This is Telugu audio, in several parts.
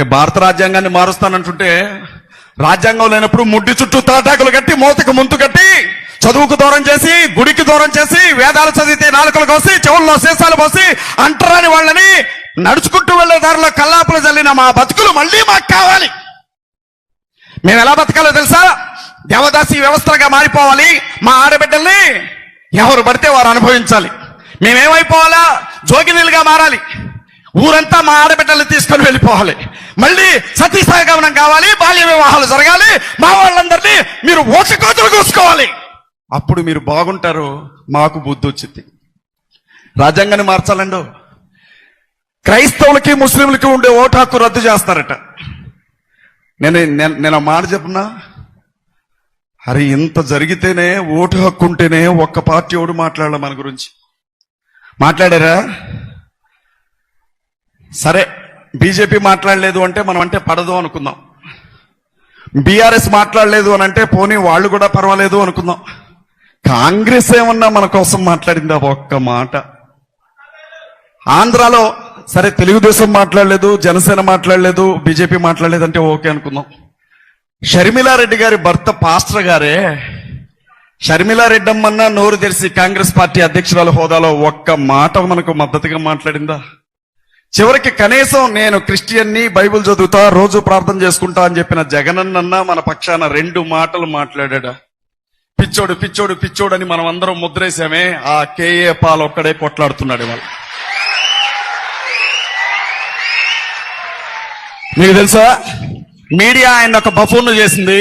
రేపు భారత రాజ్యాంగాన్ని మారుస్తానంటుంటే రాజ్యాంగం లేనప్పుడు ముడ్డి చుట్టూ తాటాకులు కట్టి మూతకు ముందు కట్టి చదువుకు దూరం చేసి గుడికి దూరం చేసి వేదాలు చదివితే నాలుకలు కోసి చెవుల్లో శేషాలు పోసి అంటరాని వాళ్ళని నడుచుకుంటూ వెళ్ళే దారిలో కల్లాపులు చల్లిన మా బతుకులు మళ్ళీ మాకు కావాలి. మేము ఎలా బతకాలో తెలుసా? దేవదాసి వ్యవస్థగా మారిపోవాలి. మా ఆడబిడ్డల్ని ఎవరు పడితే వారు అనుభవించాలి. మేమేమైపోవాలా? జోగినీలుగా మారాలి. ఊరంతా మా ఆడబిడ్డలు తీసుకొని వెళ్ళిపోవాలి. మళ్ళీ సతీ సహగమనం కావాలి బాల్య వివాహాలు జరగాలి మా వాళ్ళందరినీ మీరు ఓట్ల కోతలు కూసుకోవాలి. అప్పుడు మీరు బాగుంటారు మాకు బుద్ధి వచ్చింది. రాజ్యాంగాన్ని మార్చాలండో? క్రైస్తవులకి ముస్లింలకి ఉండే ఓటు హక్కు రద్దు చేస్తారట. నేను నేను మాట చెప్పనా అరే ఇంత జరిగితేనే ఓటు హక్కు ఉంటేనే ఒక్క పార్టీ ఓడు మాట్లాడాలి మన గురించి. మాట్లాడారా? సరే బీజేపీ మాట్లాడలేదు అంటే మనం అంటే పడదు అనుకుందాం. బీఆర్ఎస్ మాట్లాడలేదు అని అంటే పోనీ వాళ్ళు కూడా పర్వాలేదు అనుకుందాం. కాంగ్రెస్ ఏమన్నా మన కోసం మాట్లాడిందా? ఒక్క మాట. ఆంధ్రాలో సరే తెలుగుదేశం మాట్లాడలేదు జనసేన మాట్లాడలేదు బీజేపీ మాట్లాడలేదు అంటే ఓకే అనుకుందాం. షర్మిలారెడ్డి గారి భర్త పాస్టర్ గారే షర్మిలారెడ్డి అమ్మన్నా నోరు తెరిసి కాంగ్రెస్ పార్టీ అధ్యక్షురాల హోదాలో ఒక్క మాట మనకు మద్దతుగా మాట్లాడిందా? చివరికి కనీసం నేను క్రిస్టియన్ని బైబిల్ చదువుతా రోజు ప్రార్థన చేసుకుంటా అని చెప్పిన జగనన్న మన పక్షాన రెండు మాటలు మాట్లాడా పిచ్చోడు పిచ్చోడు పిచ్చోడు అని మనం అందరం ముద్రేసామే ఆ కేఏ పాల్ ఒక్కడే కొట్లాడుతున్నాడు ఇవాళ. మీకు తెలుసా? మీడియా ఆయన ఒక బఫూన్ చేసింది.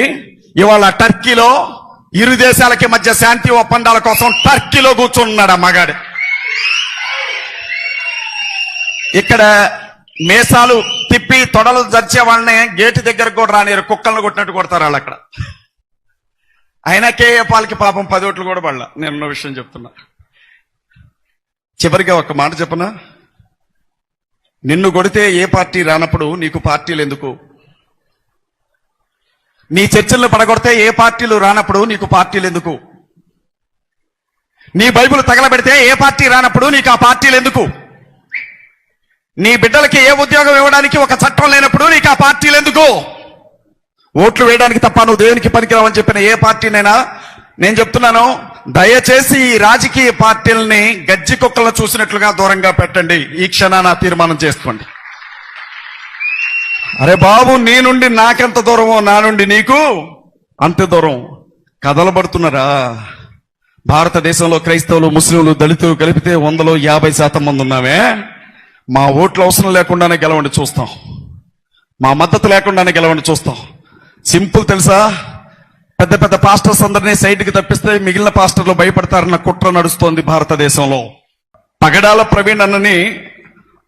ఇవాళ టర్కీలో ఇరు దేశాలకి మధ్య శాంతి ఒప్పందాల కోసం టర్కీలో కూర్చున్నాడు ఆ మగాడు. ఇక్కడ మేసాలు తిప్పి తొడలు జరిచే వాళ్ళని గేటు దగ్గరకు కూడా రానిరు కుక్కలను కొట్టినట్టు కొడతారు వాళ్ళు అక్కడ. అయినా కేఏ పాలకి పాపం పది ఓట్లు కూడా పడలా. నేను ఉన్న విషయం చెప్తున్నా. చివరిగా ఒక మాట చెప్పనా? నిన్ను కొడితే ఏ పార్టీ రానప్పుడు నీకు పార్టీలు ఎందుకు? నీ చర్చలను పడగొడితే ఏ పార్టీలు రానప్పుడు నీకు పార్టీలు ఎందుకు? నీ బైబుల్ తగలబెడితే ఏ పార్టీ రానప్పుడు నీకు ఆ పార్టీలు ఎందుకు? నీ బిడ్డలకి ఏ ఉద్యోగం ఇవ్వడానికి ఒక చట్టం లేనప్పుడు నీకు ఆ పార్టీలు ఎందుకు? ఓట్లు వేయడానికి తప్ప నువ్వు దేవునికి పనికిరావని చెప్పిన ఏ పార్టీనైనా? నేను చెప్తున్నాను దయచేసి ఈ రాజకీయ పార్టీలని గజ్జి కుక్కలను చూసినట్లుగా దూరంగా పెట్టండి. ఈ క్షణాన తీర్మానం చేసుకోండి. అరే బాబు నీ నుండి నాకెంత దూరమో నా నుండి నీకు అంత దూరం. కదలబడుతున్నారా భారతదేశంలో క్రైస్తవులు ముస్లింలు దళితులు కలిపితే వందలో యాభై శాతం మంది ఉన్నామే. మా ఓట్లు అవసరం లేకుండానే గెలవండి చూస్తాం. మా మద్దతు లేకుండానే గెలవండి చూస్తాం. సింపుల్ తెలుసా? పెద్ద పెద్ద పాస్టర్స్ అందరినీ సైడ్కి తప్పిస్తే మిగిలిన పాస్టర్లు భయపడతారన్న కుట్ర నడుస్తోంది భారతదేశంలో. పగడాల ప్రవీణ్ అన్నని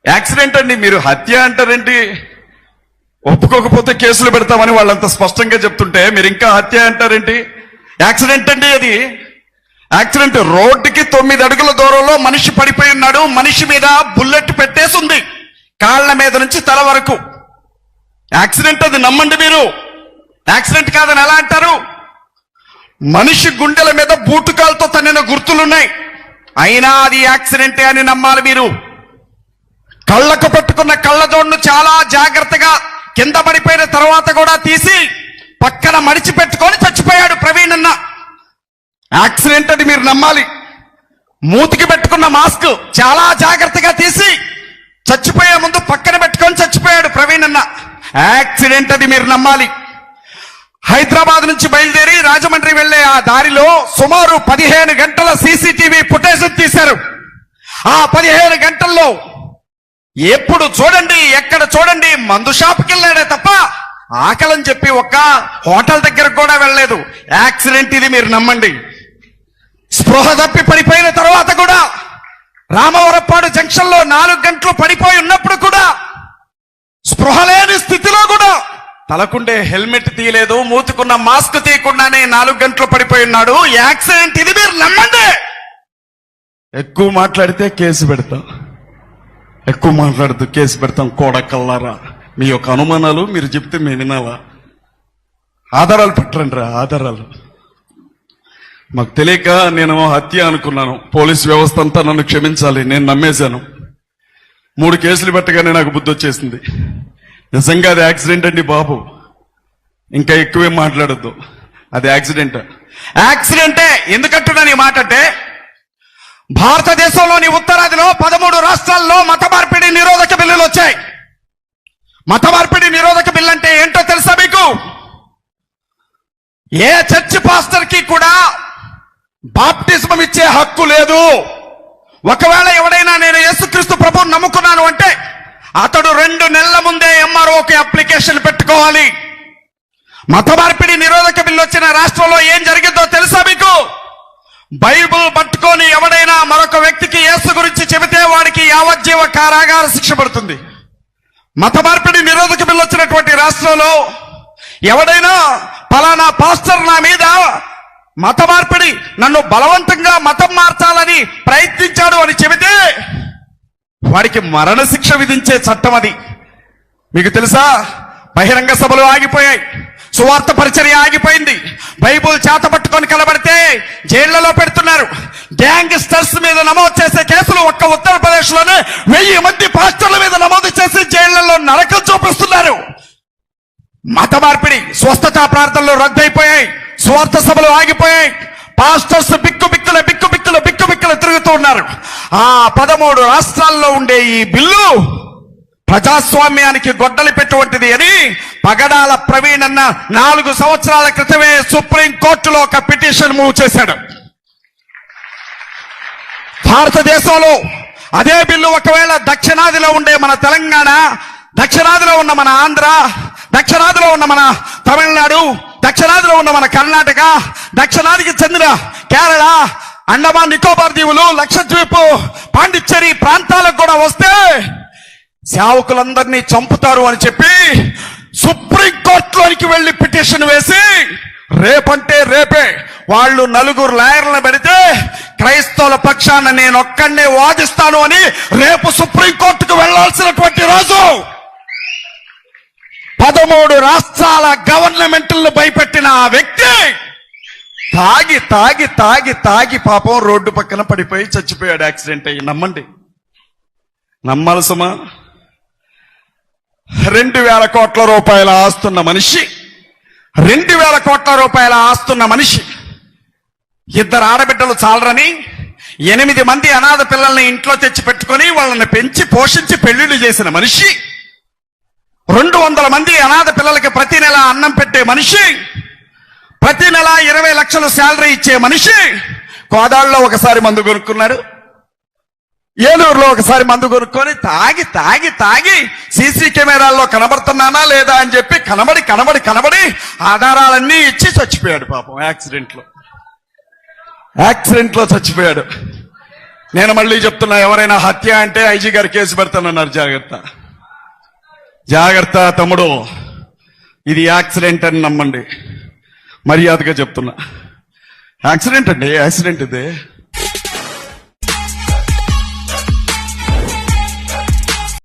యాక్సిడెంట్ అండి మీరు హత్య అంటారేంటి? ఒప్పుకోకపోతే కేసులు పెడతామని వాళ్ళంత స్పష్టంగా చెప్తుంటే మీరు ఇంకా హత్య అంటారేంటి? యాక్సిడెంట్ అండి అది. యాక్సిడెంట్ రోడ్డుకి తొమ్మిది అడుగుల దూరంలో మనిషి పడిపోయి ఉన్నాడు. మనిషి మీద బుల్లెట్ పెట్టేసింది. కాళ్ళ మీద నుంచి తల వరకు. యాక్సిడెంట్ అది నమ్మండి మీరు. యాక్సిడెంట్ కాదని ఎలా అంటారు? మనిషి గుండెల మీద బూటుకాలతో తన్నిన గుర్తులున్నాయి. అయినా అది యాక్సిడెంటే అని నమ్మాలి మీరు. కళ్ళకు పట్టుకున్న కళ్ళజోడ్ను చాలా జాగ్రత్తగా కింద పడిపోయిన తర్వాత కూడా తీసి పక్కన మడిచి పెట్టుకొని చచ్చిపోయాడు ప్రవీణ్ అన్న. యాక్సిడెంట్ అది మీరు నమ్మాలి. మూతికి పెట్టుకున్న మాస్క్ చాలా జాగ్రత్తగా తీసి చచ్చిపోయే ముందు పక్కన పెట్టుకొని చచ్చిపోయాడు ప్రవీణ్ అన్న. యాక్సిడెంట్ అది మీరు నమ్మాలి. హైదరాబాద్ నుంచి బయలుదేరి రాజమండ్రి వెళ్ళే ఆ దారిలో సుమారు పదిహేను గంటల సీసీటీవీ ఫుటేజ్ తీశారు. ఆ పదిహేను గంటల్లో ఎప్పుడు చూడండి ఎక్కడ చూడండి మందు షాప్కి వెళ్ళాడే తప్ప ఆకలని చెప్పి ఒక్క హోటల్ దగ్గరకు కూడా వెళ్ళలేదు. యాక్సిడెంట్ ఇది మీరు నమ్మండి. స్పృహ తప్పి పడిపోయిన తర్వాత కూడా రామవరపాడు జంక్షన్లో నాలుగు గంటలు పడిపోయి ఉన్నప్పుడు కూడా స్పృహ లేని స్థితిలో కూడా తలకుండే హెల్మెట్ తీయలేదు మూతుకున్న మాస్క్ తీయకుండానే నాలుగు గంటలు పడిపోయి ఉన్నాడు. యాక్సిడెంట్ ఇది మీరు నమ్మండి! ఎక్కువ మాట్లాడితే కేసు పెడతాం. ఎక్కువ మాట్లాడుతూ కేసు పెడతాం కోడకల్లారా. మీ యొక్క అనుమానాలు మీరు చెప్తే మేము వినాలా. ఆధారాలు పెట్టండి రా ఆధారాలు. మాకు తెలియక నేను హత్య అనుకున్నాను. పోలీస్ వ్యవస్థ అంతా నన్ను క్షమించాలి. నేను నమ్మేశాను. మూడు కేసులు పెట్టగానే నాకు బుద్ధి వచ్చేసింది. నిజంగా అది యాక్సిడెంట్ అండి బాబు. ఇంకా ఎక్కువేం మాట్లాడొద్దు. అది యాక్సిడెంట్. యాక్సిడెంటే ఎందుకంటున్నాను ఈ మాట అంటే భారతదేశంలోని ఉత్తరాదిలో పదమూడు రాష్ట్రాల్లో మత మార్పిడి నిరోధక బిల్లులు వచ్చాయి. మత మార్పిడి నిరోధక బిల్లు అంటే ఏంటో తెలుసా మీకు? ఏ చర్చి పాస్టర్కి కూడా బాప్టిజం ఇచ్చే హక్కు లేదు. ఒకవేళ ఎవడైనా నేను యేసుక్రీస్తు ప్రభు నమ్ముకున్నాను అంటే అతడు రెండు నెలల ముందే ఎంఆర్ఓకి అప్లికేషన్ పెట్టుకోవాలి. మత మార్పిడి నిరోధక బిల్లు వచ్చిన రాష్ట్రంలో ఏం జరిగిందో తెలుసా మీకు? బైబుల్ పట్టుకొని ఎవడైనా మరొక వ్యక్తికి యేసు గురించి చెబితే వాడికి యావజ్జీవ కారాగార శిక్ష పడుతుంది. మత మార్పిడి నిరోధక బిల్లు వచ్చినటువంటి రాష్ట్రంలో ఎవడైనా పలానా పాస్టర్ నా మీద మత మార్పిడి నన్ను బలవంతంగా మతం మార్చాలని ప్రయత్నించాడు అని చెబితే వాడికి మరణశిక్ష విధించే చట్టం అది. మీకు తెలుసా? బహిరంగ సభలు ఆగిపోయాయి. సువార్త పరిచర్య ఆగిపోయింది. బైబుల్ చేత పట్టుకొని కలబడితే జైళ్ళలో పెడుతున్నారు. గ్యాంగ్స్టర్స్ మీద నమోదు చేసే కేసులు ఒక్క ఉత్తరప్రదేశ్లోనే వెయ్యి మంది పాస్టర్ల మీద నమోదు చేసి జైళ్ళలో నరకం చూపిస్తున్నారు. మత మార్పిడి స్వస్థత ప్రార్థనలు రద్దయిపోయాయి స్వార్థ సభలు ఆగిపోయాయి. పాస్టర్స్ బిక్కు బిక్కుల బిక్కు బిక్కుల బిక్కు బిక్కులు తిరుగుతూ ఉన్నారు. ఆ పదమూడు రాష్ట్రాల్లో ఉండే ఈ బిల్లు ప్రజాస్వామ్యానికి గొడ్డలి పెట్టువంటిది అని పగడాల ప్రవీణ్ అన్న నాలుగు సంవత్సరాల క్రితమే సుప్రీం కోర్టులో ఒక పిటిషన్ మూవ్ చేశాడు. భారతదేశంలో అదే బిల్లు ఒకవేళ దక్షిణాదిలో ఉండే మన తెలంగాణ దక్షిణాదిలో ఉన్న మన ఆంధ్ర దక్షిణాదిలో ఉన్న మన తమిళనాడు దక్షిణాదిలో ఉన్న మన కర్ణాటక దక్షిణాదికి చెందిన కేరళ అండమాన్ నికోబార్ దీవులు లక్షద్వీప్ పాండిచ్చేరి ప్రాంతాలకు కూడా వస్తే సేవకులందరినీ చంపుతారు అని చెప్పి సుప్రీం కోర్టులోనికి వెళ్ళి పిటిషన్ వేసి రేపంటే రేపే వాళ్ళు నలుగురు లాయర్లను పెడితే క్రైస్తవుల పక్షాన నేను ఒక్కడే వాదిస్తాను అని రేపు సుప్రీంకోర్టుకు వెళ్ళాల్సినటువంటి రోజు పదమూడు రాష్ట్రాల గవర్నమెంట్లను భయపెట్టిన ఆ వ్యక్తి తాగి తాగి తాగి తాగి పాపం రోడ్డు పక్కన పడిపోయి చచ్చిపోయాడు యాక్సిడెంట్ అయ్యి. నమ్మండి. నమ్మాలి రెండు వేల కోట్ల రూపాయల ఆస్తున్న మనిషి రెండు వేల కోట్ల రూపాయల ఆస్తున్న మనిషి ఇద్దరు ఆడబిడ్డలు చాలరని ఎనిమిది మంది అనాథ పిల్లల్ని ఇంట్లో తెచ్చి పెట్టుకొని వాళ్ళని పెంచి పోషించి పెళ్ళిళ్ళు చేసిన మనిషి రెండు వందల మంది అనాథ పిల్లలకి ప్రతి నెల అన్నం పెట్టే మనిషి ప్రతి నెల ఇరవై లక్షలు శాలరీ ఇచ్చే మనిషి కోదాళ్ళలో ఒకసారి మందు కొనుక్కున్నాడు. ఏలూరులో ఒకసారి మందు కొనుక్కొని తాగి తాగి తాగి సీసీ కెమెరాల్లో కనబడుతున్నానా లేదా అని చెప్పి కనబడి కనబడి కనబడి ఆధారాలన్నీ ఇచ్చి చచ్చిపోయాడు పాపం యాక్సిడెంట్లో. యాక్సిడెంట్లో చచ్చిపోయాడు. నేను మళ్ళీ చెప్తున్నా ఎవరైనా హత్య అంటే ఐజీ గారు కేసు పెడతానన్నారు జాగ్రత్త. జాగ్రత్త తమ్ముడు. ఇది యాక్సిడెంట్ అని నమ్మండి. మర్యాదగా చెప్తున్నా. యాక్సిడెంట్ అండి యాక్సిడెంట్ ఇది.